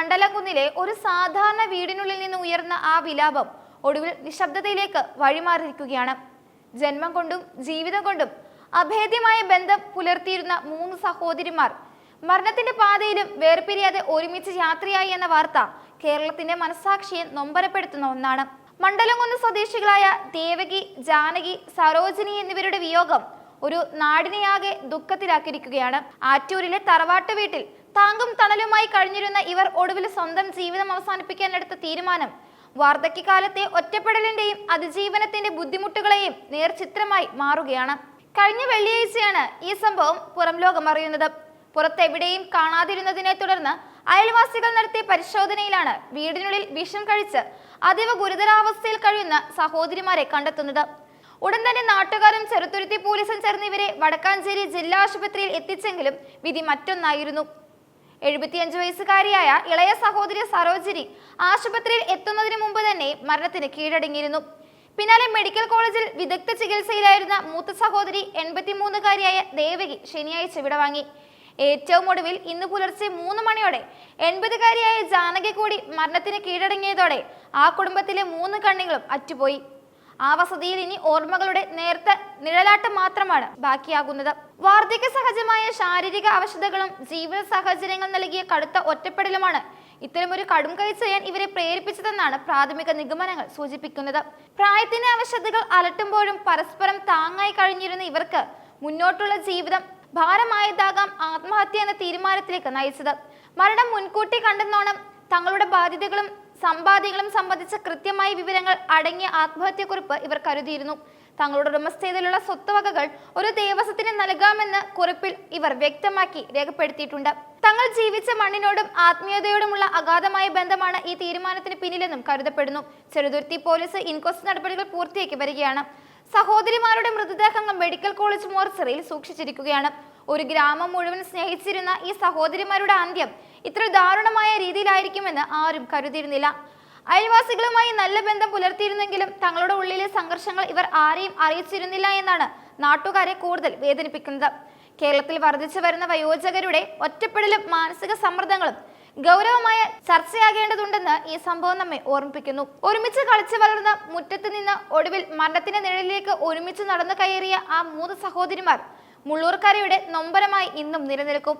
മണ്ഡലംകുന്നിലെ ഒരു സാധാരണ വീടിനുള്ളിൽ നിന്ന് ഉയർന്ന ആ വിലാപം ഒടുവിൽ നിശബ്ദതയിലേക്ക് വഴിമാറിയിരിക്കുകയാണ്. ജന്മം കൊണ്ടും ജീവിതം കൊണ്ടും അഭേദ്യമായ ബന്ധം പുലർത്തിയിരുന്ന മൂന്ന് സഹോദരിമാർ മരണത്തിന്റെ പാതയിലും വേർപിരിയാതെ ഒരുമിച്ച് യാത്രയായി എന്ന വാർത്ത കേരളത്തിന്റെ മനസാക്ഷിയെ നൊമ്പരപ്പെടുത്തുന്ന ഒന്നാണ്. മണ്ഡലംകുന്ന് സ്വദേശികളായ ദേവകി ജാനകി സരോജിനി എന്നിവരുടെ വിയോഗം ഒരു നാടിനെയാകെ ദുഃഖത്തിലാക്കിയിരിക്കുകയാണ്. ആറ്റൂരിലെ തറവാട്ട് വീട്ടിൽ താങ്കും തണലുമായി കഴിഞ്ഞിരുന്ന ഇവർ ഒടുവിൽ സ്വന്തം ജീവിതം അവസാനിപ്പിക്കാൻ എടുത്ത തീരുമാനം. വാർദ്ധക്യകാലത്തെ ഒറ്റപ്പെടലിന്റെയും അതിജീവനത്തിന്റെ ബുദ്ധിമുട്ടുകളെയും നേർചിത്രമായി മാറുകയാണ്. കഴിഞ്ഞ വെള്ളിയാഴ്ചയാണ് ഈ സംഭവം പുറം ലോകം അറിയുന്നത്. പുറത്തെവിടെയും കാണാതിരുന്നതിനെ തുടർന്ന് അയൽവാസികൾ നടത്തിയ പരിശോധനയിലാണ് വീടിനുള്ളിൽ വിഷം കഴിച്ച് അതീവ ഗുരുതരാവസ്ഥയിൽ കഴിയുന്ന സഹോദരിമാരെ കണ്ടെത്തുന്നത്. ഉടൻ തന്നെ നാട്ടുകാരും ചെറുത്തുരുത്തി പോലീസും ചേർന്ന് ഇവരെ വടക്കാഞ്ചേരി ജില്ലാ ആശുപത്രിയിൽ എത്തിച്ചെങ്കിലും വിധി മറ്റൊന്നായിരുന്നു. എഴുപത്തിയഞ്ച് വയസ്സുകാരിയായ ഇളയ സഹോദരി സരോജിനി ആശുപത്രിയിൽ എത്തുന്നതിന് മുമ്പ് തന്നെ മരണത്തിന് കീഴടങ്ങിയിരുന്നു. പിന്നാലെ മെഡിക്കൽ കോളേജിൽ വിദഗ്ധ ചികിത്സയിലായിരുന്ന മൂത്ത സഹോദരി എൺപത്തിമൂന്നുകാരിയായ ദേവകി ശനിയാഴ്ച വിടവാങ്ങി ഏറ്റവും ഒടുവിൽ ഇന്ന് പുലർച്ചെ മൂന്ന് മണിയോടെ എൺപതുകാരിയായ ജാനകി കൂടി മരണത്തിന് കീഴടങ്ങിയതോടെ ആ കുടുംബത്തിലെ മൂന്ന് കണ്ണികളും അറ്റുപോയി. ആ വസതിയിൽ ഇനി ഓർമ്മകളുടെ നേർത്ത നിഴലാട്ടം മാത്രമാണ് ബാക്കിയാകുന്നത്. വാർദ്ധക്യ സഹജമായ ശാരീരിക അവശതകളും ജീവിത സാഹചര്യങ്ങൾ നൽകിയ കടുത്ത ഒറ്റപ്പെടലുമാണ് ഇത്തരമൊരു കടും കൈ ചെയ്യാൻ ഇവരെ പ്രേരിപ്പിച്ചതെന്നാണ് പ്രാഥമിക നിഗമനങ്ങൾ സൂചിപ്പിക്കുന്നത്. പ്രായത്തിന്റെ അവശതകൾ അലട്ടുമ്പോഴും പരസ്പരം താങ്ങായി കഴിഞ്ഞിരുന്ന ഇവർക്ക് മുന്നോട്ടുള്ള ജീവിതം ഭാരമായതാകാം ആത്മഹത്യ എന്ന തീരുമാനത്തിലേക്ക് നയിച്ചത്. മരണം മുൻകൂട്ടി കണ്ടെന്നോണം തങ്ങളുടെ ബാധ്യതകളും സമ്പാദ്യങ്ങളും സംബന്ധിച്ച കൃത്യമായ വിവരങ്ങൾ അടങ്ങിയ ആത്മഹത്യക്കുറിപ്പ് ഇവർ കരുതിയിരുന്നു. തങ്ങളുടെ ഉടമസ്ഥതയിലുള്ള സ്വത്തുവകകൾ ഒരു ദേവസ്വത്തിന് നൽകാമെന്ന് കുറിപ്പിൽ ഇവർ വ്യക്തമാക്കി രേഖപ്പെടുത്തിയിട്ടുണ്ട്. തങ്ങൾ ജീവിച്ച മണ്ണിനോടും ആത്മീയതയോടുമുള്ള അഗാധമായ ബന്ധമാണ് ഈ തീരുമാനത്തിന് പിന്നിലെന്നും കരുതപ്പെടുന്നു. ചെറുതുരുത്തി പോലീസ് ഇൻക്വസ്റ്റ് നടപടികൾ പൂർത്തിയാക്കി വരികയാണ്. സഹോദരിമാരുടെ മൃതദേഹങ്ങൾ മെഡിക്കൽ കോളേജ് മോർച്ചറിയിൽ സൂക്ഷിച്ചിരിക്കുകയാണ്. ഒരു ഗ്രാമം മുഴുവൻ സ്നേഹിച്ചിരുന്ന ഈ സഹോദരിമാരുടെ അന്ത്യം ഇത്ര ദാരുണമായ രീതിയിലായിരിക്കുമെന്ന് ആരും കരുതിയിരുന്നില്ല. അയൽവാസികളുമായി നല്ല ബന്ധം പുലർത്തിയിരുന്നെങ്കിലും തങ്ങളുടെ ഉള്ളിലെ സംഘർഷങ്ങൾ ഇവർ ആരെയും അറിയിച്ചിരുന്നില്ല എന്നാണ് നാട്ടുകാരെ കൂടുതൽ വേദനിപ്പിക്കുന്നത്. കേരളത്തിൽ വർദ്ധിച്ചു വരുന്ന വയോജകരുടെ ഒറ്റപ്പെടലും മാനസിക സമ്മർദ്ദങ്ങളും ഗൗരവമായ ചർച്ചയാകേണ്ടതുണ്ടെന്ന് ഈ സംഭവം നമ്മെ ഓർമ്മിപ്പിക്കുന്നു. ഒരുമിച്ച് കളിച്ചു വളർന്ന മുറ്റത്ത് നിന്ന് ഒടുവിൽ മരണത്തിന്റെ നിഴലിലേക്ക് ഒരുമിച്ച് നടന്നു കയറിയ ആ മൂന്ന് സഹോദരിമാർ മുള്ളൂർക്കരയുടെ നൊമ്പരമായി ഇന്നും നിലനിൽക്കും.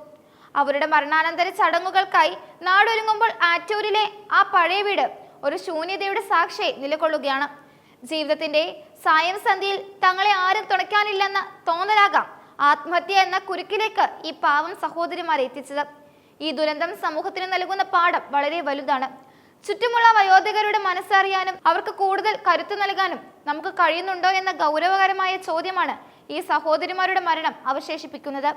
അവരുടെ മരണാനന്തര ചടങ്ങുകൾക്കായി നാടൊരുങ്ങുമ്പോൾ ആറ്റൂരിലെ ആ പഴയ വീട് ഒരു ശൂന്യതയുടെ സാക്ഷി നിലകൊള്ളുകയാണ്. ജീവിതത്തിന്റെ സായം സന്ധിയിൽ തങ്ങളെ ആരും തുണയ്ക്കാനില്ലെന്ന തോന്നലാകാം ആത്മഹത്യ എന്ന കുരുക്കിലേക്ക് ഈ പാവം സഹോദരിമാരെ എത്തിച്ചത്. ഈ ദുരന്തം സമൂഹത്തിന് നൽകുന്ന പാഠം വളരെ വലുതാണ്. ചുറ്റുമുള്ള വയോധികരുടെ മനസ്സറിയാനും അവർക്ക് കൂടുതൽ കരുത്തു നൽകാനും നമുക്ക് കഴിയുന്നുണ്ടോ എന്ന ഗൗരവകരമായ ചോദ്യമാണ് ഈ സഹോദരിമാരുടെ മരണം അവശേഷിപ്പിക്കുന്നത്.